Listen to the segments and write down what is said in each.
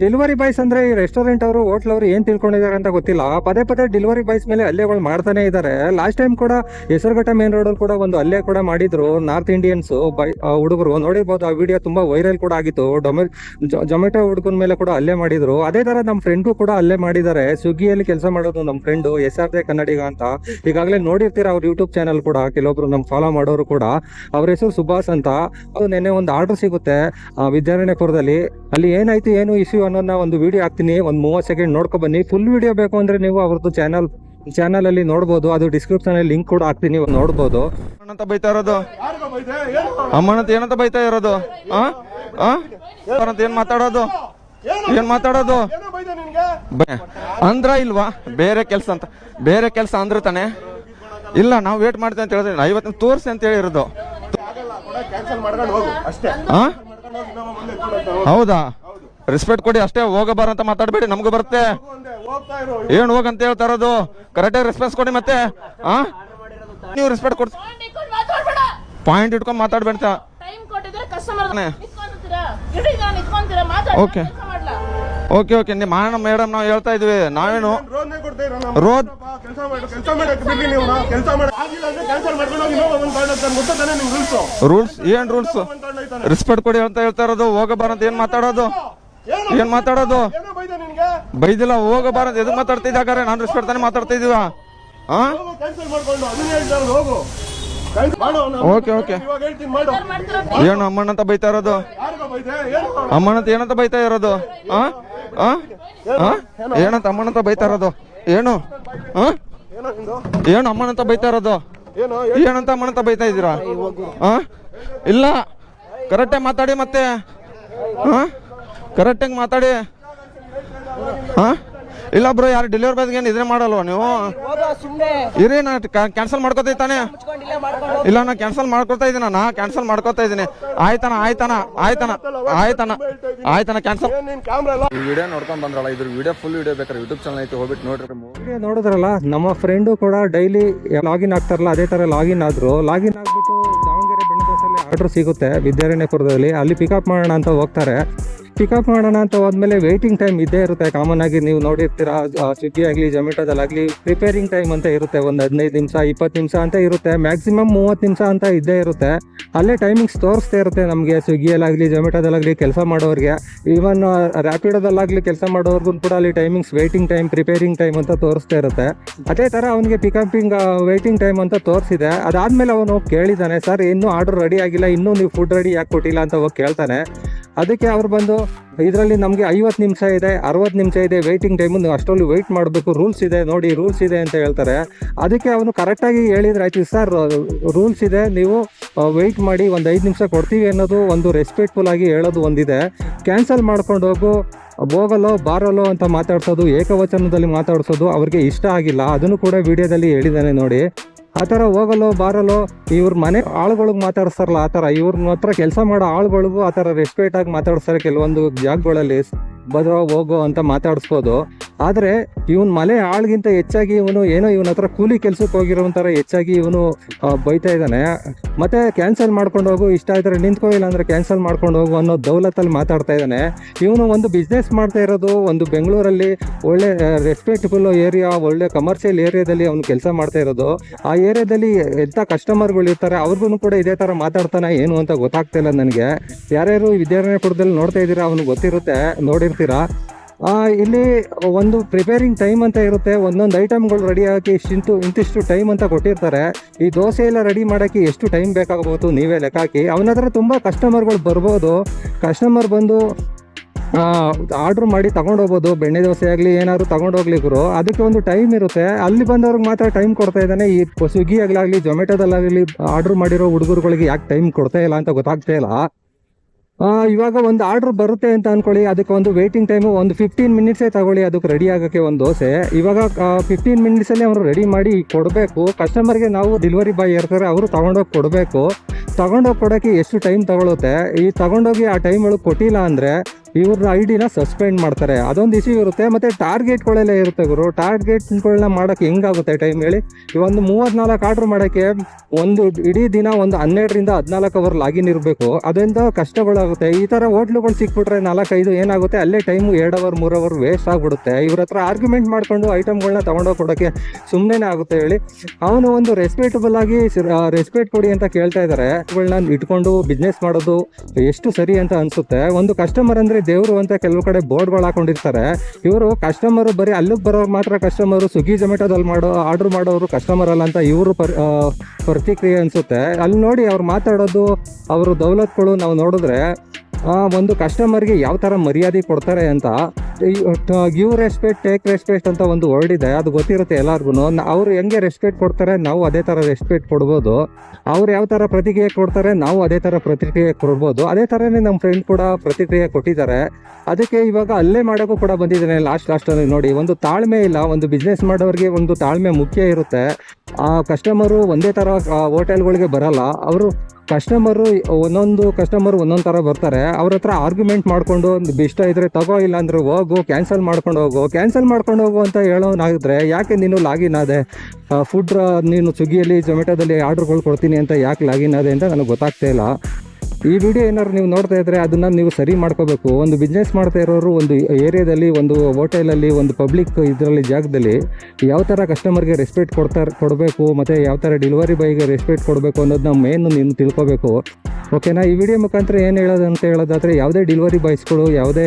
Delivery boys ಅಂದ್ರೆ ಈ restaurant ಅವರು ಹೋಟ್ಲ್ ಅವರು ಏನ್ ತಿಳ್ಕೊಂಡಿದ್ದಾರೆ ಅಂತ ಗೊತ್ತಿಲ್ಲ. ಪದೇ ಪದೇ ಡೆಲಿವರಿ ಬಾಯ್ಸ್ ಮೇಲೆ ಹಲ್ಲೆಗಳು ಮಾಡ್ತಾನೆ ಇದ್ದಾರೆ. ಲಾಸ್ಟ್ ಟೈಮ್ ಕೂಡ ಹೆಸರುಘಟ್ಟ ಮೇನ್ ರೋಡ್ ಅಲ್ಲಿ ಕೂಡ ಒಂದು ಹಲ್ಲೆ ಕೂಡ ಮಾಡಿದ್ರು ನಾರ್ತ್ ಇಂಡಿಯನ್ಸ್ ಹುಡುಗರು. ನೋಡಿರ್ಬೋದು ಆ ವಿಡಿಯೋ ತುಂಬಾ ವೈರಲ್ ಕೂಡ ಆಗಿತ್ತು. ಡೊಮೆ ಜೊಮೆಟೊ ಹುಡುಗನ ಮೇಲೆ ಕೂಡ ಹಲ್ಲೆ ಮಾಡಿದ್ರು. ಅದೇ ತರ ನಮ್ಮ ಫ್ರೆಂಡ್ಗೂ ಕೂಡ ಹಲ್ಲೆ ಮಾಡಿದ್ದಾರೆ. ಸ್ವಿಗ್ಗಿಯಲ್ಲಿ ಕೆಲಸ ಮಾಡೋದು ನಮ್ಮ ಫ್ರೆಂಡು ಎಸ್ ಆರ್ ದೇ ಕನ್ನಡಿಗ ಅಂತ. ಈಗಾಗಲೇ ನೋಡಿರ್ತೀರ ಅವ್ರ ಯೂಟ್ಯೂಬ್ ಚಾನಲ್ ಕೂಡ, ಕೆಲವೊಬ್ರು ನಮ್ ಫಾಲೋ ಮಾಡೋರು ಕೂಡ. ಅವ್ರ ಹೆಸರು ಸುಭಾಷ್ ಅಂತ. ಅದು ನೆನ್ನೆ ಒಂದು ಆರ್ಡರ್ ಸಿಗುತ್ತೆ ವಿದ್ಯಾರಣ್ಯಪುರದಲ್ಲಿ. ಅಲ್ಲಿ ಏನಾಯ್ತು, ಏನು ಇಶ್ಯೂ ಅನ್ನೋದನ್ನ ಒಂದು ವಿಡಿಯೋ ಹಾಕ್ತೀನಿ. ಒಂದು ಮೂವತ್ತು ಸೆಕೆಂಡ್ ನೋಡ್ಕೊ ಬನ್ನಿ. ಫುಲ್ ವಿಡಿಯೋ ಬೇಕು ಅಂದರೆ ನೀವು ಅವ್ರದ್ದು ಚಾನಲ್ ಚಾನಲಲ್ಲಿ ನೋಡ್ಬೋದು. ಅದು ಡಿಸ್ಕ್ರಿಪ್ಷನಲ್ಲಿ ಲಿಂಕ್ ಕೂಡ ಹಾಕ್ತೀನಿ. ನೋಡ್ಬೋದು. ಅಮ್ಮನಂತ ಬೈತಾ ಇರೋದು? ಅಮ್ಮನಂತ ಏನಂತ ಬೈತಾ ಇರೋದು? ಆ? ಏನು ಮಾತಾಡೋದು? ಏನು ಮಾತಾಡೋದು? ಬ- ಅಂದ್ರ ಇಲ್ವಾ? ಬೇರೆ ಕೆಲಸ ಅಂತ. ಬೇರೆ ಕೆಲಸ ಅಂದ್ರೆ ತಾನೆ. ಇಲ್ಲ ನಾವು ವೇಟ್ ಮಾಡ್ತೇವೆ ಅಂತ ಹೇಳಿದ್ರೆ. ಐವತ್ತು ತೋರಿಸಿ ಅಂತ ಹೇಳಿರೋದು. ಹೌದಾ? ರೆಸ್ಪೆಕ್ಟ್ ಕೊಡಿ ಅಷ್ಟೇ ಹೋಗಬಾರ ಅಂತ ಮಾತಾಡಬೇಡಿ ನಮಗೂ ಬರುತ್ತೆ. ಏನು ಹೋಗ್ತಾ ಇರು ಏನ್ ಹೋಗ್ ಅಂತ ಹೇಳ್ತಾ ಇರೋದು? ಕರೆಕ್ಟಾಗಿ ರೆಸ್ಪಾನ್ಸ್ ಕೊಡಿ ಮತ್ತೆ. ಆ? ನೀವು ರೆಸ್ಪೆಕ್ಟ್ ಕೊಡ್ ಪಾಯಿಂಟ್ ಇಟ್ಕೊಂಡು ಮಾತಾಡ್ಬೇಡ ಓಕೆ ಇಟ್ಕೊಂಡು ಟೈಮ್ ಕೊಟ್ಟಿದ್ರೆ ಕಸ್ಟಮರ್ ನೇ. ನಿಂತ್ಕೊಂತೀರಾ ನಾನು ನಿಂತ್ಕೊಂತೀರಾ? ಮಾತಾಡ ಮಾಡ್ಲಾ? ಓಕೆ ಓಕೆ ನಿಮ್ಮ ಮಾಡೋಣ ಮೇಡಮ್ ನಾವು ಹೇಳ್ತಾ ಇದ್ವಿ. ನಾವೇನು ರೋದ್ನೇ ಕೊಡ್ತಾ ರೋದ್ ಕೆಲಸ ಮಾಡಿ ಕೆಲಸ ಮಾಡಕ್ಕೆ ಬಿಡಿ ನೀವು ಕೆಲಸ ಮಾಡಿ. ಅಂದ್ರೆ ಕ್ಯಾನ್ಸಲ್ ಮಾಡ್ಕೊಂಡು ಹೋಗಿ ಇನ್ನೊಬ್ಬ ಬಂದು ತಗೊಂಡು ರೂಲ್ಸ್ ರೂಲ್ಸ್ ಏನ್ ರೂಲ್ಸ್ ರೆಸ್ಪೆಕ್ಟ್ ಕೊಡಿ ಅಂತ ಹೇಳ್ತಾ ಇರೋದು ಹೋಗಬಾರ ಅಂತ ಏನ್ ಮಾತಾಡೋದು? ಏನು ಮಾತಾಡೋದು? ಬೈದಿಲ್ಲ ಹೋಗಬಾರದು. ಎದು ಎದಕ್ ಮಾತಾಡ್ತಾ ಇದ್ದಾಗಾರೆ ನಾನು ರೆಸ್ಪೆಕ್ಟ್ ತಾನೆ ಮಾತಾಡ್ತಾ ಇದೀವ ಓಕೆ ಓಕೆ. ಏನು ಅಮ್ಮಣ್ಣಂತ ಬೈತಾ ಇರೋದು? ಅಮ್ಮಣ್ಣಂತ ಏನಂತ ಬೈತಾ ಇರೋದು? ಏನಂತ ಅಮ್ಮಣ್ಣಂತ ಬೈತಾ ಇರೋದು? ಏನು? ಏನೋ ಅಮ್ಮಣ್ಣಂತ ಬೈತಾ ಇರೋದು? ಏನೋ ಏನಂತ ಅಮ್ಮಣ್ಣಂತ ಬೈತಾ ಇದ್ದೀರಾ? ಇಲ್ಲ. ಕರೆಕ್ಟೇ ಮಾತಾಡಿ ಮತ್ತೆ. ಹಾ ಕರೆಕ್ಟಾಗಿ ಮಾತಾಡಿ. ಹಾಂ? ಇಲ್ಲ ಬ್ರೋ ಯಾರು ಡೆಲಿವರಿ ಬಾಯ್ಗೆ ಏನು ಇದ್ರೆ ಮಾಡಲ್ವ ನೀವು? ಇರಿ ನಾ ಕ್ಯಾನ್ಸಲ್ ಮಾಡ್ಕೋತಾ ತಾನೇ ಇಲ್ಲ ನಾ ಕ್ಯಾನ್ಸಲ್ ಮಾಡ್ಕೊತಾ ಇದ್ದೀನ ನಾ ಕ್ಯಾನ್ಸಲ್ ಮಾಡ್ಕೋತಾ ಇದ್ದೀನಿ. ಆಯ್ತಾನ ಆಯ್ತಾನ ಆಯ್ತಾನ ಆಯ್ತಾನ ಆಯ್ತಾನ ಕ್ಯಾನ್ಸಲ್ ಈ ವಿಡಿಯೋ ನೋಡ್ಕೊಂಡ್ ಬಂದ್ರಲ್ಲ ಇದ್ರ ವಿಡಿಯೋ ಫುಲ್ ವಿಡಿಯೋ ಬೇಕಾದ್ರೆ ಯೂಟ್ಯೂಬ್ ಚಾನಲ್ ಐತಿ ಹೋಗ್ಬಿಟ್ಟು ನೋಡ್ರಿ ನೋಡಿದ್ರಲ್ಲ ನಮ್ಮ ಫ್ರೆಂಡು ಕೂಡ ಡೈಲಿ ಲಾಗಿನ್ ಆಗ್ತಾರಲ್ಲ ಅದೇ ತರ ಲಾಗಿನ್ ಆದ್ರು. ಲಾಗಿನ್ ಆಗ್ಬಿಟ್ಟು ದಾವಣಗೆರೆ ಬೆಣ್ಣದೋಸಲ್ಲಿ ಆರ್ಡರ್ ಸಿಗುತ್ತೆ ವಿದ್ಯಾರಣ್ಯಪುರದಲ್ಲಿ. ಅಲ್ಲಿ ಪಿಕಪ್ ಮಾಡೋಣ ಅಂತ ಹೋಗ್ತಾರೆ. ಪಿಕಪ್ ಮಾಡೋಣ ಅಂತ ಹೋದ್ಮೇಲೆ ವೆಯ್ಟಿಂಗ್ ಟೈಮ್ ಇದ್ದೇ ಇರುತ್ತೆ. ಕಾಮನ್ ಆಗಿ ನೀವು ನೋಡಿರ್ತೀರಾ ಸ್ವಿಗ್ಗಿ ಆಗಲಿ ಜೊಮೆಟೋದಲ್ಲಾಗಲಿ ಪ್ರಿಪೇರಿಂಗ್ ಟೈಮ್ ಅಂತ ಇರುತ್ತೆ. ಒಂದು ಹದಿನೈದು ನಿಮಿಷ, ಇಪ್ಪತ್ತು ನಿಮಿಷ ಅಂತ ಇರುತ್ತೆ. ಮ್ಯಾಕ್ಸಿಮಮ್ ಮೂವತ್ತು ನಿಮಿಷ ಅಂತ ಇದ್ದೇ ಇರುತ್ತೆ. ಅಲ್ಲೇ ಟೈಮಿಂಗ್ಸ್ ತೋರಿಸ್ತಾ ಇರುತ್ತೆ ನಮಗೆ ಸ್ವಿಗ್ಗಿಯಲ್ಲಾಗಲಿ ಜೊಮೆಟೋದಲ್ಲಾಗಲಿ ಕೆಲಸ ಮಾಡೋರಿಗೆ. ಈವನ್ ರ್ಯಾಪಿಡೋದಲ್ಲಾಗಲಿ ಕೆಲಸ ಮಾಡೋರ್ಗು ಕೂಡ ಅಲ್ಲಿ timings waiting time preparing time ಅಂತ ತೋರಿಸ್ತಾ ಇರುತ್ತೆ. ಅದೇ ಥರ ಅವನಿಗೆ ಪಿಕಪಿಂಗ್ ವೇಟಿಂಗ್ ಟೈಮ್ ಅಂತ ತೋರಿಸಿದೆ. ಅದಾದಮೇಲೆ ಅವನು ಕೇಳಿದ್ದಾನೆ ಸರ್, ಇನ್ನೂ ಆರ್ಡರ್ ರೆಡಿ ಆಗಿಲ್ಲ. ಇನ್ನೂ ನೀವು ಫುಡ್ ರೆಡಿ ಯಾಕೆ ಕೊಟ್ಟಿಲ್ಲ? ಅಂತ ಹೋಗಿ ಕೇಳ್ತಾನೆ. ಅದಕ್ಕೆ ಅವ್ರು ಬಂದು, ಇದರಲ್ಲಿ ನಮಗೆ ಐವತ್ತು ನಿಮಿಷ ಇದೆ, ಅರವತ್ತು ನಿಮಿಷ ಇದೆ ವೆಯ್ಟಿಂಗ್ ಟೈಮು ನೀವು ಅಷ್ಟರಲ್ಲಿ ವೆಯ್ಟ್ ಮಾಡಬೇಕು ರೂಲ್ಸ್ ಇದೆ, ನೋಡಿ ರೂಲ್ಸ್ ಇದೆ ಅಂತ ಹೇಳ್ತಾರೆ. ಅದಕ್ಕೆ ಅವನು ಕರೆಕ್ಟಾಗಿ ಹೇಳಿದ್ರೆ ಆಯ್ತು ಸರ್ ರೂಲ್ಸ್ ಇದೆ, ನೀವು ವೆಯ್ಟ್ ಮಾಡಿ ಒಂದು ಐದು ನಿಮಿಷ ಕೊಡ್ತೀವಿ ಅನ್ನೋದು ಒಂದು ರೆಸ್ಪೆಕ್ಟ್ಫುಲ್ ಆಗಿ ಹೇಳೋದು ಒಂದಿದೆ. ಕ್ಯಾನ್ಸಲ್ ಮಾಡ್ಕೊಂಡು ಹೋಗು ಹೋಗಲ್ಲೋ ಬಾರಲ್ಲೋ ಅಂತ ಮಾತಾಡ್ಸೋದು, ಏಕವಚನದಲ್ಲಿ ಮಾತಾಡ್ಸೋದು ಅವ್ರಿಗೆ ಇಷ್ಟ ಆಗಿಲ್ಲ. ಅದನ್ನು ಕೂಡ ವಿಡಿಯೋದಲ್ಲಿ ಹೇಳಿದ್ದಾನೆ ನೋಡಿ. ಆ ಥರ ಹೋಗಲ್ಲೋ, ಬಾರಲ್ಲೋ, ಇವ್ರ ಮನೆ ಆಳುಗಳಿಗೆ ಮಾತಾಡಿಸ್ತಾರಲ್ಲ ಆ ಥರ. ಇವ್ರ ಹತ್ರ ಕೆಲಸ ಮಾಡೋ ಆಳುಗಳಿಗೂ ಆ ಥರ ರೆಸ್ಪೆಕ್ಟ್ ಆಗಿ ಮಾತಾಡಿಸ್ತಾರೆ ಕೆಲವೊಂದು ಜಾಗಗಳಲ್ಲಿ. ಭದ್ರವಾಗಿ ಹೋಗೋ ಅಂತ ಮಾತಾಡಿಸ್ಬೋದು. ಆದರೆ ಇವನ್ ಮಲೆ ಆಳ್ಗಿಂತ ಹೆಚ್ಚಾಗಿ ಇವನು ಏನೋ ಇವನ ಹತ್ರ ಕೂಲಿ ಕೆಲ್ಸಕ್ಕೆ ಹೋಗಿರೋ ಥರ ಹೆಚ್ಚಾಗಿ ಇವನು ಬೈತಾ ಇದ್ದಾನೆ. ಮತ್ತೆ ಕ್ಯಾನ್ಸಲ್ ಮಾಡ್ಕೊಂಡು ಹೋಗು, ಇಷ್ಟ ಆದರೆ ನಿಂತ್ಕೋ ಇಲ್ಲ ಅಂದರೆ ಕ್ಯಾನ್ಸಲ್ ಮಾಡ್ಕೊಂಡು ಹೋಗು ಅನ್ನೋ ದೌಲತ್ತಲ್ಲಿ ಮಾತಾಡ್ತಾ ಇದ್ದಾನೆ. ಇವನು ಒಂದು ಬಿಸ್ನೆಸ್ ಮಾಡ್ತಾ ಇರೋದು, ಒಂದು ಬೆಂಗಳೂರಲ್ಲಿ ಒಳ್ಳೆ ರೆಸ್ಪೆಕ್ಟಬಲ್ ಏರಿಯಾ ಒಳ್ಳೆ ಕಮರ್ಷಿಯಲ್ ಏರಿಯಾದಲ್ಲಿ ಅವನು ಕೆಲಸ ಮಾಡ್ತಾ ಇರೋದು. ಆ ಏರಿಯಾದಲ್ಲಿ ಎಂಥ ಕಸ್ಟಮರ್ಗಳು ಇರ್ತಾರೆ ಅವ್ರಿಗೂ ಕೂಡ ಇದೇ ಥರ ಮಾತಾಡ್ತಾನೆ, ಏನು ಅಂತ ಗೊತ್ತಾಗ್ತಾ ಇಲ್ಲ ನನಗೆ. ಯಾರ್ಯಾರು ವಿದ್ಯಾರಣ್ಯಪುರದಲ್ಲಿ ನೋಡ್ತಾ ಇದ್ದೀರಾ, ಅವ್ನಿಗೆ ಗೊತ್ತಿರುತ್ತೆ, ನೋಡಿರ್ತೀರಾ? ಇಲ್ಲಿ ಒಂದು ಪ್ರಿಪೇರಿಂಗ್ ಟೈಮ್ ಅಂತ ಇರುತ್ತೆ. ಒಂದೊಂದು ಐಟಮ್ಗಳು ರೆಡಿ ಆಗಿ ಇಷ್ಟು ಇಂತಿಷ್ಟು ಟೈಮ್ ಅಂತ ಕೊಟ್ಟಿರ್ತಾರೆ. ಈ ದೋಸೆ ಎಲ್ಲ ರೆಡಿ ಮಾಡೋಕ್ಕೆ ಎಷ್ಟು ಟೈಮ್ ಬೇಕಾಗಬಹುದು ನೀವೇ ಲೆಕ್ಕ ಹಾಕಿ. ಅವನ ಹತ್ರ ತುಂಬ ಕಸ್ಟಮರ್ಗಳು ಬರ್ಬೋದು. ಕಸ್ಟಮರ್ ಬಂದು ಆರ್ಡ್ರ್ ಮಾಡಿ ತಗೊಂಡೋಗ್ಬೋದು ಬೆಣ್ಣೆ ದೋಸೆ ಆಗಲಿ, ಏನಾದ್ರು ಗುರು. ಅದಕ್ಕೆ ಒಂದು ಟೈಮ್ ಇರುತ್ತೆ. ಅಲ್ಲಿ ಬಂದವ್ರಿಗೆ ಮಾತ್ರ ಟೈಮ್ ಕೊಡ್ತಾ ಇದ್ದಾನೆ. ಈ ಸ್ವಿಗ್ಗಿ ಆಗಲಾಗಲಿ ಜೊಮ್ಯಾಟೊದಲ್ಲಾಗಲಿ ಆರ್ಡ್ರ್ ಮಾಡಿರೋ ಹುಡುಗರುಗಳಿಗೆ ಯಾಕೆ ಟೈಮ್ ಕೊಡ್ತಾ ಇಲ್ಲ ಅಂತ ಗೊತ್ತಾಗ್ತಾ ಇಲ್ಲ. ಇವಾಗ ಒಂದು ಆರ್ಡ್ರ್ ಬರುತ್ತೆ ಅಂತ ಅಂದ್ಕೊಳ್ಳಿ ಅದಕ್ಕೆ ಒಂದು ವೇಟಿಂಗ್ ಟೈಮು ಒಂದು ಫಿಫ್ಟೀನ್ ಮಿನಿಟ್ಸೇ ತಗೊಳ್ಳಿ. ಅದಕ್ಕೆ ರೆಡಿ ಆಗೋಕ್ಕೆ ಒಂದು ದೋಸೆ. ಇವಾಗ ಫಿಫ್ಟೀನ್ ಮಿನಿಟ್ಸಲ್ಲಿ ಅವರು ರೆಡಿ ಮಾಡಿ ಕೊಡಬೇಕು. ಕಸ್ಟಮರ್ಗೆ ನಾವು ಡೆಲಿವರಿ ಬಾಯ್ ಇರ್ತಾರೆ, ಅವರು ತೊಗೊಂಡೋಗಿ ಕೊಡಬೇಕು. ತೊಗೊಂಡೋಗಿ ಕೊಡೋಕ್ಕೆ ಎಷ್ಟು ಟೈಮ್ ತಗೊಳುತ್ತೆ? ಈ ತೊಗೊಂಡೋಗಿ ಆ ಟೈಮ್ ಒಳಗೆ ಕೊಟ್ಟಿಲ್ಲ ಅಂದರೆ ಇವ್ರ ಐ ಡಿನ ಸಸ್ಪೆಂಡ್ ಮಾಡ್ತಾರೆ. ಅದೊಂದು ಇಶ್ಯೂ ಇರುತ್ತೆ. ಮತ್ತು ಟಾರ್ಗೆಟ್ಗಳೆಲ್ಲ ಇರುತ್ತೆ ಗುರು. ಟಾರ್ಗೆಟ್ಗಳನ್ನ ಮಾಡೋಕ್ಕೆ ಹೆಂಗಾಗುತ್ತೆ ಟೈಮ್ ಹೇಳಿ? ಈ ಒಂದು ಮೂವತ್ತ್ನಾಲ್ಕು ಆರ್ಡ್ರ್ ಮಾಡೋಕ್ಕೆ ಒಂದು ಇಡೀ ದಿನ ಒಂದು ಹನ್ನೆರಡರಿಂದ ಹದಿನಾಲ್ಕು ಅವರ್ ಲಾಗಿನ್ ಇರಬೇಕು. ಅದರಿಂದ ಕಷ್ಟಗಳಾಗುತ್ತೆ. ಈ ಥರ ಹೋಟ್ಲುಗಳು ಸಿಕ್ಬಿಟ್ರೆ ನಾಲ್ಕೈದು ಏನಾಗುತ್ತೆ? ಅಲ್ಲೇ ಟೈಮು ಎರಡು ಅವರ್ ಮೂರು ಅವರ್ ವೇಸ್ಟ್ ಆಗಿಬಿಡುತ್ತೆ. ಇವ್ರ ಹತ್ರ ಆರ್ಗ್ಯುಮೆಂಟ್ ಮಾಡಿಕೊಂಡು ಐಟಮ್ಗಳನ್ನ ತೊಗೊಂಡೋಗಿ ಕೊಡೋಕ್ಕೆ ಸುಮ್ಮನೆ ಆಗುತ್ತೆ ಹೇಳಿ. ಅವನು ಒಂದು ರೆಸ್ಪೆಕ್ಟಬಲ್ ಆಗಿ ರೆಸ್ಪೆಕ್ಟ್ ಕೊಡಿ ಅಂತ ಕೇಳ್ತಾ ಇದ್ದಾರೆ ಇಟ್ಕೊಂಡು ಬಿಸ್ನೆಸ್ ಮಾಡೋದು ಎಷ್ಟು ಸರಿ ಅಂತ ಅನಿಸುತ್ತೆ. ಒಂದು ಕಸ್ಟಮರ್ ಅಂದ್ರೆ ದೇವರು ಅಂತ ಕೆಲವು ಕಡೆ ಬೋರ್ಡ್ಗಳು ಹಾಕೊಂಡಿರ್ತಾರೆ. ಇವರು ಕಸ್ಟಮರ್ ಬರೀ ಅಲ್ಲಿಗೆ ಬರೋರು ಮಾತ್ರ ಕಸ್ಟಮರು ಸ್ವಿಗ್ಗಿ ಜೊಮೆಟೋದಲ್ಲಿ ಮಾಡೋ ಆರ್ಡರ್ ಮಾಡೋರು ಕಸ್ಟಮರ್ ಅಲ್ಲ ಅಂತ ಇವರು ಪರ್ ಪ್ರತಿಕ್ರಿಯೆ ಅನಿಸುತ್ತೆ. ಅಲ್ಲಿ ನೋಡಿ ಅವ್ರು ಮಾತಾಡೋದು, ಅವರು ದೌಲತ್ಗಳು ನಾವು ನೋಡಿದ್ರೆ ಒಂದು ಕಸ್ಟಮರ್ಗೆ ಯಾವ ಥರ ಮರ್ಯಾದೆ ಕೊಡ್ತಾರೆ ಅಂತ ಗಿವ್ ರೆಸ್ಪೆಕ್ಟ್ ಟೇಕ್ ರೆಸ್ಪೆಕ್ಟ್ ಅಂತ ಒಂದು ವರ್ಡ್ ಇದೆ. ಅದು ಗೊತ್ತಿರುತ್ತೆ ಎಲ್ಲರಿಗೂ ಅವ್ರು ಹೆಂಗೆ ರೆಸ್ಪೆಕ್ಟ್ ಕೊಡ್ತಾರೆ, ನಾವು ಅದೇ ಥರ ರೆಸ್ಪೆಕ್ಟ್ ಕೊಡ್ಬೋದು. ಅವ್ರು ಯಾವ ಥರ ಪ್ರತಿಕ್ರಿಯೆ ಕೊಡ್ತಾರೆ, ನಾವು ಅದೇ ಥರ ಪ್ರತಿಕ್ರಿಯೆ ಕೊಡ್ಬೋದು. ಅದೇ ಥರನೇ ನಮ್ಮ ಫ್ರೆಂಡ್ ಕೂಡ ಪ್ರತಿಕ್ರಿಯೆ ಕೊಟ್ಟಿದ್ದಾರೆ. ಅದಕ್ಕೆ ಇವಾಗ ಅಲ್ಲೇ ಮಾಡೋಕ್ಕೂ ಕೂಡ ಬಂದಿದ್ದೇನೆ ಲಾಸ್ಟ್ ಲಾಸ್ಟಲ್ಲಿ ನೋಡಿ. ಒಂದು ತಾಳ್ಮೆ ಇಲ್ಲ. ಒಂದು ಬಿಸ್ನೆಸ್ ಮಾಡೋರಿಗೆ ಒಂದು ತಾಳ್ಮೆ ಮುಖ್ಯ ಇರುತ್ತೆ. ಆ ಕಸ್ಟಮರು ಒಂದೇ ಥರ ಹೋಟೆಲ್ಗಳಿಗೆ ಬರಲ್ಲ. ಅವರು ಕಸ್ಟಮರು ಒಂದೊಂದು ಕಸ್ಟಮರ್ ಒಂದೊಂದು ಥರ ಬರ್ತಾರೆ. ಅವ್ರ ಹತ್ರ ಆರ್ಗ್ಯುಮೆಂಟ್ ಮಾಡಿಕೊಂಡು ಒಂದು ಇಷ್ಟ ಇದ್ದರೆ ತಗೋ ಇಲ್ಲ ಅಂದರೆ ಹೋಗು ಕ್ಯಾನ್ಸಲ್ ಮಾಡ್ಕೊಂಡು ಹೋಗು. ಕ್ಯಾನ್ಸಲ್ ಮಾಡ್ಕೊಂಡು ಹೋಗು ಅಂತ ಹೇಳೋನಾಗಿದ್ರೆ ಯಾಕೆ ನೀನು ಲಾಗಿನ್ ಆದೆ? ಫುಡ್ ನೀನು ಸ್ವಿಗ್ಗಿಯಲ್ಲಿ ಜೊಮ್ಯಾಟೋದಲ್ಲಿ ಆರ್ಡ್ರ್ಗಳು ಕೊಡ್ತೀನಿ ಅಂತ ಯಾಕೆ ಲಾಗಿನ್ ಆದೆ ಅಂತ ನನಗೆ ಗೊತ್ತಾಗ್ತಾ ಇಲ್ಲ. ಈ ವಿಡಿಯೋ ಏನಾದ್ರು ನೀವು ನೋಡ್ತಾ ಇದ್ರೆ ಅದನ್ನ ನೀವು ಸರಿ ಮಾಡ್ಕೋಬೇಕು. ಒಂದು ಬಿಸ್ನೆಸ್ ಮಾಡ್ತಾ ಇರೋರು ಒಂದು ಏರಿಯಾದಲ್ಲಿ ಒಂದು ಹೋಟೆಲಲ್ಲಿ ಒಂದು ಪಬ್ಲಿಕ್ ಇದರಲ್ಲಿ ಜಾಗದಲ್ಲಿ ಯಾವ ಥರ ಕಸ್ಟಮರ್ಗೆ ರೆಸ್ಪೆಕ್ಟ್ ಕೊಡ್ತಾರೆ, ಕೊಡಬೇಕು, ಮತ್ತು ಯಾವ ಥರ ಡೆಲಿವರಿ ಬಾಯ್ಗೆ ರೆಸ್ಪೆಕ್ಟ್ ಕೊಡಬೇಕು ಅನ್ನೋದನ್ನ ಮೇನ್ ನೀನು ತಿಳ್ಕೊಬೇಕು. ಓಕೆನಾ ಈ ವಿಡಿಯೋ ಮುಖಾಂತರ ಏನು ಹೇಳೋದು ಅಂತ ಹೇಳೋದಾದರೆ, ಯಾವುದೇ ಡೆಲಿವರಿ ಬಾಯ್ಸ್ಗಳು ಯಾವುದೇ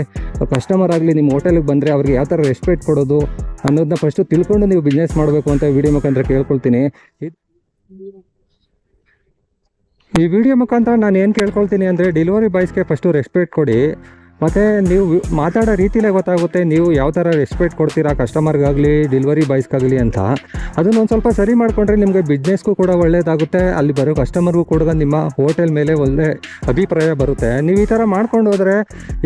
ಕಸ್ಟಮರ್ ಆಗಲಿ ನಿಮ್ಮ ಹೋಟೆಲಿಗೆ ಬಂದರೆ ಅವ್ರಿಗೆ ಯಾವ ಥರ ರೆಸ್ಪೆಕ್ಟ್ ಕೊಡೋದು ಅನ್ನೋದನ್ನ ಫಸ್ಟು ತಿಳ್ಕೊಂಡು ನೀವು ಬಿಸ್ನೆಸ್ ಮಾಡಬೇಕು ಅಂತ ವಿಡಿಯೋ ಮುಖಾಂತರ ಕೇಳ್ಕೊಳ್ತೀನಿ. ಈ ವಿಡಿಯೋ ಮುಖಾಂತರ ನಾನು ಏನು ಕೇಳ್ಕೊಳ್ತೀನಿ ಅಂದರೆ ಡೆಲಿವರಿ ಬಾಯ್ಸ್ಗೆ ಫಸ್ಟು ರೆಸ್ಪೆಕ್ಟ್ ಕೊಡಿ. ಮತ್ತು ನೀವು ಮಾತಾಡೋ ರೀತಿಲೇ ಗೊತ್ತಾಗುತ್ತೆ ನೀವು ಯಾವ ಥರ ರೆಸ್ಪೆಕ್ಟ್ ಕೊಡ್ತೀರಾ ಕಸ್ಟಮರ್ಗಾಗಲಿ ಡೆಲಿವರಿ ಬಾಯ್ಸ್ಗಾಗಲಿ ಅಂತ. ಅದನ್ನ ಒಂದು ಸ್ವಲ್ಪ ಸರಿ ಮಾಡಿಕೊಂಡ್ರೆ ನಿಮಗೆ ಬಿಸ್ನೆಸ್ಗೂ ಕೂಡ ಒಳ್ಳೆಯದಾಗುತ್ತೆ ಅಲ್ಲಿ ಬರೋ ಕಸ್ಟಮರ್ಗೂ ಕೂಡ ನಿಮ್ಮ ಹೋಟೆಲ್ ಮೇಲೆ ಒಳ್ಳೆ ಅಭಿಪ್ರಾಯ ಬರುತ್ತೆ. ನೀವು ಈ ಥರ ಮಾಡ್ಕೊಂಡು ಹೋದರೆ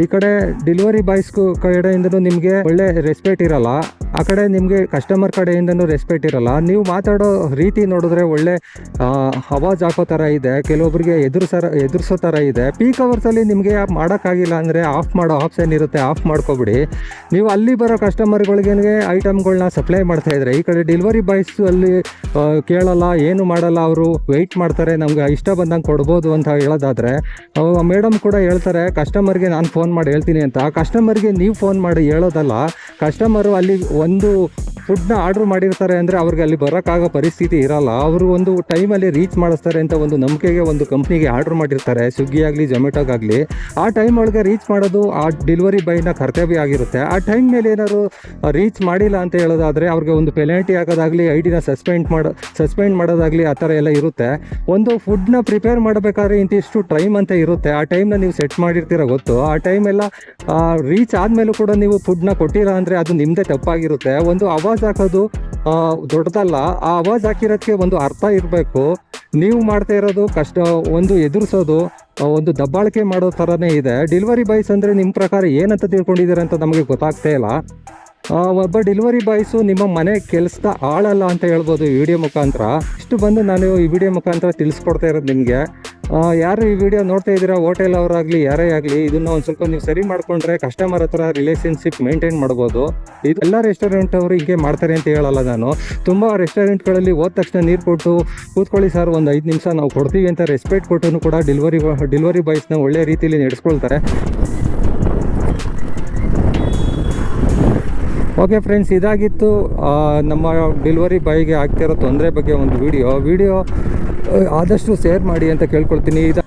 ಈ ಕಡೆ ಡೆಲಿವರಿ ಬಾಯ್ಸ್ಗೂ ಕಡೆಯಿಂದಲೂ ನಿಮಗೆ ಒಳ್ಳೆ ರೆಸ್ಪೆಕ್ಟ್ ಇರಲ್ಲ. ಆ ಕಡೆ ನಿಮಗೆ ಕಸ್ಟಮರ್ ಕಡೆಯಿಂದನೂ ರೆಸ್ಪೆಕ್ಟ್ ಇರಲ್ಲ. ನೀವು ಮಾತಾಡೋ ರೀತಿ ನೋಡಿದ್ರೆ ಒಳ್ಳೆ ಅವಾಜ್ ಹಾಕೋ ಥರ ಇದೆ. ಕೆಲವೊಬ್ಬರಿಗೆ ಎದುರಿಸೋ ಎದುರಿಸೋ ಥರ ಇದೆ. ಪೀಕ್ ಅವರ್ಸಲ್ಲಿ ನಿಮಗೆ ಮಾಡೋಕ್ಕಾಗಿಲ್ಲ ಅಂದರೆ ಆಫ್ ಮಾಡೋ ಆಪ್ಷನ್ ಇರುತ್ತೆ, ಆಫ್ ಮಾಡ್ಕೊಬಿಡಿ. ನೀವು ಅಲ್ಲಿ ಬರೋ ಕಸ್ಟಮರ್ಗಳಿಗೆ ಐಟಮ್ಗಳನ್ನ ಸಪ್ಲೈ ಮಾಡ್ತಾ ಇದ್ದಾರೆ ಈ ಕಡೆ ಡೆಲಿವರಿ ಬಾಯ್ಸ್ ಅಲ್ಲಿ ಕೇಳಲ್ಲ, ಏನು ಮಾಡಲ್ಲ, ಅವರು ವೆಯ್ಟ್ ಮಾಡ್ತಾರೆ, ನಮ್ಗೆ ಇಷ್ಟ ಬಂದಂಗೆ ಕೊಡ್ಬೋದು ಅಂತ ಹೇಳೋದಾದರೆ ಮೇಡಮ್ ಕೂಡ ಹೇಳ್ತಾರೆ ಕಸ್ಟಮರ್ಗೆ ನಾನು ಫೋನ್ ಮಾಡಿ ಹೇಳ್ತೀನಿ ಅಂತ. ಕಸ್ಟಮರ್ಗೆ ನೀವು ಫೋನ್ ಮಾಡಿ ಹೇಳೋದಲ್ಲ ಕಸ್ಟಮರು ಅಲ್ಲಿ ಒಂದು ಫುಡ್ನ ಆರ್ಡ್ರ್ ಮಾಡಿರ್ತಾರೆ ಅಂದರೆ ಅವ್ರಿಗೆ ಅಲ್ಲಿ ಬರೋಕ್ಕಾಗೋ ಪರಿಸ್ಥಿತಿ ಇರಲ್ಲ. ಅವರು ಒಂದು ಟೈಮಲ್ಲಿ ರೀಚ್ ಮಾಡಿಸ್ತಾರೆ ಅಂತ ಒಂದು ನಂಬಿಕೆಗೆ ಒಂದು ಕಂಪ್ನಿಗೆ ಆರ್ಡ್ರ್ ಮಾಡಿರ್ತಾರೆ ಸ್ವಿಗ್ಗಿ ಆಗಲಿ ಜೊಮೆಟೋಗಾಗಲಿ ಆ ಟೈಮ್ ಒಳಗೆ ರೀಚ್ ಮಾಡೋದು ಆ ಡೆಲಿವರಿ ಬಾಯ್ನ ಕರ್ತವ್ಯ ಆಗಿರುತ್ತೆ. ಆ ಟೈಮ್ ಮೇಲೆ ಏನಾದ್ರು ರೀಚ್ ಮಾಡಿಲ್ಲ ಅಂತ ಹೇಳೋದಾದರೆ ಅವ್ರಿಗೆ ಒಂದು ಪೆನಾಲ್ಟಿ ಹಾಕೋದಾಗಲಿ ಐ ಡಿನ ಸಸ್ಪೆಂಡ್ ಮಾಡೋ ಸಸ್ಪೆಂಡ್ ಮಾಡೋದಾಗಲಿ ಆ ಥರ ಎಲ್ಲ ಇರುತ್ತೆ. ಒಂದು ಫುಡ್ನ ಪ್ರಿಪೇರ್ ಮಾಡಬೇಕಾದ್ರೆ ಇಂತಿಷ್ಟು ಟೈಮ್ ಅಂತ ಇರುತ್ತೆ. ಆ ಟೈಮ್ನ ನೀವು ಸೆಟ್ ಮಾಡಿರ್ತೀರ ಗೊತ್ತು. ಆ ಟೈಮ್ ಎಲ್ಲ ರೀಚ್ ಆದಮೇಲೂ ಕೂಡ ನೀವು ಫುಡ್ನ ಕೊಟ್ಟಿಲ್ಲ ಅಂದರೆ ಅದು ನಿಮ್ಮದೇ ತಪ್ಪಾಗಿರುತ್ತೆ. ಒಂದು ಆವಾಜ್ ಹಾಕೋದು ದೊಡ್ಡದಲ್ಲ. ಆ ಆವಾಜ್ ಹಾಕಿರೋದಕ್ಕೆ ಒಂದು ಅರ್ಥ ಇರಬೇಕು. ನೀವು ಮಾಡ್ತಾ ಇರೋದು ಕಷ್ಟ, ಒಂದು ಎದುರಿಸೋದು ಒಂದು ದಬ್ಬಾಳಿಕೆ ಮಾಡೋ ಥರನೇ ಇದೆ. ಡೆಲಿವರಿ ಬಾಯ್ಸ್ ಅಂದರೆ ನಿಮ್ಮ ಪ್ರಕಾರ ಏನಂತ ತಿಳ್ಕೊಂಡಿದ್ದೀರ ಅಂತ ನಮಗೆ ಗೊತ್ತಾಗ್ತಾ ಇಲ್ಲ. ಒಬ್ಬ ಡೆಲಿವರಿ ಬಾಯ್ಸು ನಿಮ್ಮ ಮನೆ ಕೆಲಸದ ಆಳಲ್ಲ ಅಂತ ಹೇಳ್ಬೋದು ಈ ವಿಡಿಯೋ ಮುಖಾಂತರ. ಇಷ್ಟು ಬಂದು ನಾನು ಈ ವಿಡಿಯೋ ಮುಖಾಂತರ ತಿಳಿಸ್ಕೊಡ್ತಾ ಇರೋದು ನಿಮಗೆ. ಯಾರು ಈ ವಿಡಿಯೋ ನೋಡ್ತಾ ಇದ್ದೀರಾ? ಹೋಟೆಲ್ ಅವರಾಗಲಿ ಯಾರೇ ಆಗಲಿ, ಇದನ್ನು ಒಂದು ಸ್ವಲ್ಪ ನೀವು ಸರಿ ಮಾಡಿಕೊಂಡ್ರೆ ಕಸ್ಟಮರ್ ಹತ್ರ ರಿಲೇಷನ್ಶಿಪ್ ಮೇಂಟೈನ್ ಮಾಡ್ಬೋದು. ಇದು ಎಲ್ಲ ರೆಸ್ಟೋರೆಂಟ್ ಅವರು ಹೀಗೆ ಮಾಡ್ತಾರೆ ಅಂತ ಹೇಳಲ್ಲ ನಾನು. ತುಂಬ ರೆಸ್ಟೋರೆಂಟ್ಗಳಲ್ಲಿ ಹೋದ ತಕ್ಷಣ ನೀರು ಕೊಟ್ಟು, ಕೂತ್ಕೊಳ್ಳಿ ಸರ್ ಒಂದು ಐದು ನಿಮಿಷ ನಾವು ಕೊಡ್ತೀವಿ ಅಂತ ರೆಸ್ಪೆಕ್ಟ್ ಕೊಟ್ಟು ಕೂಡ ಡೆಲಿವರಿ ಡೆಲಿವರಿ ಬಾಯ್ಸ್ನ ಒಳ್ಳೆ ರೀತಿಯಲ್ಲಿ ನಡೆಸ್ಕೊಳ್ತಾರೆ. ಓಕೆ ಫ್ರೆಂಡ್ಸ್ ಇದಾಗಿತ್ತು ನಮ್ಮ ಡೆಲಿವರಿ ಬಾಯ್ಗೆ ಆಗ್ತಿರೋ ತೊಂದರೆ ಬಗ್ಗೆ ಒಂದು ವಿಡಿಯೋ ವಿಡಿಯೋ ಆದಷ್ಟು ಶೇರ್ ಮಾಡಿ ಅಂತ ಕೇಳ್ಕೊಳ್ತೀನಿ. ಇದು